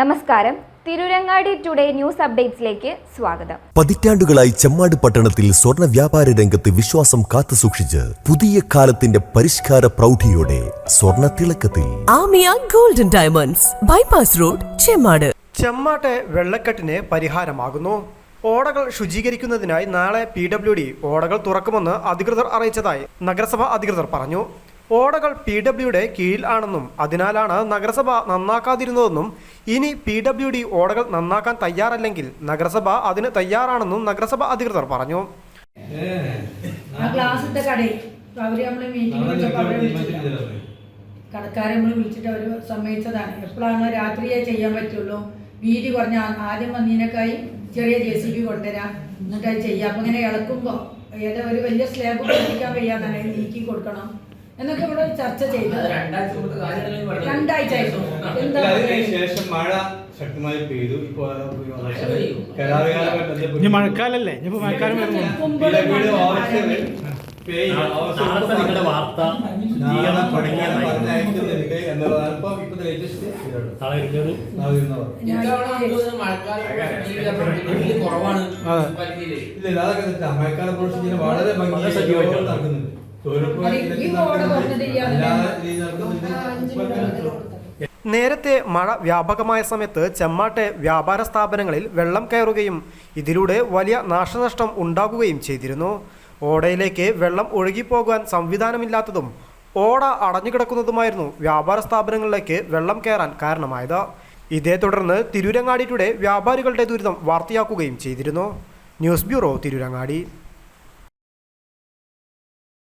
നമസ്കാരം. Tirurangadi today news അപ്ഡേറ്റ്സിലേക്ക് സ്വാഗതം. പതിറ്റാണ്ടുകളായി ചെമ്മാട് പട്ടണത്തിൽ സ്വർണ വ്യാപാര രംഗത്ത് വിശ്വാസം കാത്തുസൂക്ഷിച്ച് പുതിയ കാലത്തിന്റെ പരിഷ്കാര പ്രൗഢിയോടെ സ്വർണ തിളക്കത്തിൽ. Aamiya golden diamonds bypass road Chemmad. ചെമ്മാട്ടെ വെള്ളക്കെട്ടിന് പരിഹാരമാകുന്നു. ഓടകൾ ശുചീകരിക്കുന്നതിനായി നാളെ പി ഡബ്ല്യു ഡി ഓടകൾ തുറക്കുമെന്ന് അധികൃതർ അറിയിച്ചതായി നഗരസഭ അധികൃതർ പറഞ്ഞു. ഓടകൾ പി ഡബ്ല്യുടെ കീഴിൽ ആണെന്നും അതിനാലാണ് നഗരസഭ നന്നാക്കാതിരുന്നതെന്നും ഇനി പി ഡബ്ല്യു ഡി ഓടകൾ നന്നാക്കാൻ തയ്യാറല്ലെങ്കിൽ നഗരസഭ അതിന് തയ്യാറാണെന്നും നഗരസഭ അധികൃതർ പറഞ്ഞു. കടക്കാരെ നമ്മൾ വിളിച്ചിട്ട് അവർ സമ്മതിച്ചതാണ്. എപ്പോഴാണ് രാത്രിയേ ചെയ്യാൻ പറ്റുള്ളൂ. വീതി കുറഞ്ഞ ആദ്യം വന്നതിനേക്കായി ചെറിയ ജെ സി ബി കൊണ്ടുവരാം. എന്നിട്ട് അത് ചെയ്യാം. അപ്പം ഇങ്ങനെ ഇളക്കുമ്പോൾ ഏതോ ഒരു വലിയ സ്ലാബ് കൊടുക്കാൻ കഴിയാതാണ് നീക്കി കൊടുക്കണം. എന്നൊക്കെ ഇവിടെ ചർച്ച ചെയ്തു രണ്ടാഴ്ച ശേഷം മഴ ശക്തമായി പെയ്തു. ഇപ്പൊ മഴക്കാലല്ലേ? മഴക്കാലം നിങ്ങളുടെ വാർത്ത മഴക്കാലം പ്രൊഡക്ഷൻ വളരെ നടക്കുന്നുണ്ട്. നേരത്തെ മഴ വ്യാപകമായ സമയത്ത് ചെമ്മാട്ടെ വ്യാപാര സ്ഥാപനങ്ങളിൽ വെള്ളം കയറുകയും ഇതിലൂടെ വലിയ നാശനഷ്ടം ഉണ്ടാകുകയും ചെയ്തിരുന്നു. ഓടയിലേക്ക് വെള്ളം ഒഴുകിപ്പോകാൻ സംവിധാനമില്ലാത്തതും ഓട അടഞ്ഞുകിടക്കുന്നതുമായിരുന്നു വ്യാപാര സ്ഥാപനങ്ങളിലേക്ക് വെള്ളം കയറാൻ കാരണമായത്. ഇതേ തുടർന്ന് തിരൂരങ്ങാടിയുടെ വ്യാപാരികളുടെ ദുരിതം വാർത്തയാക്കുകയും ചെയ്തിരുന്നു. News bureau Tirurangadi.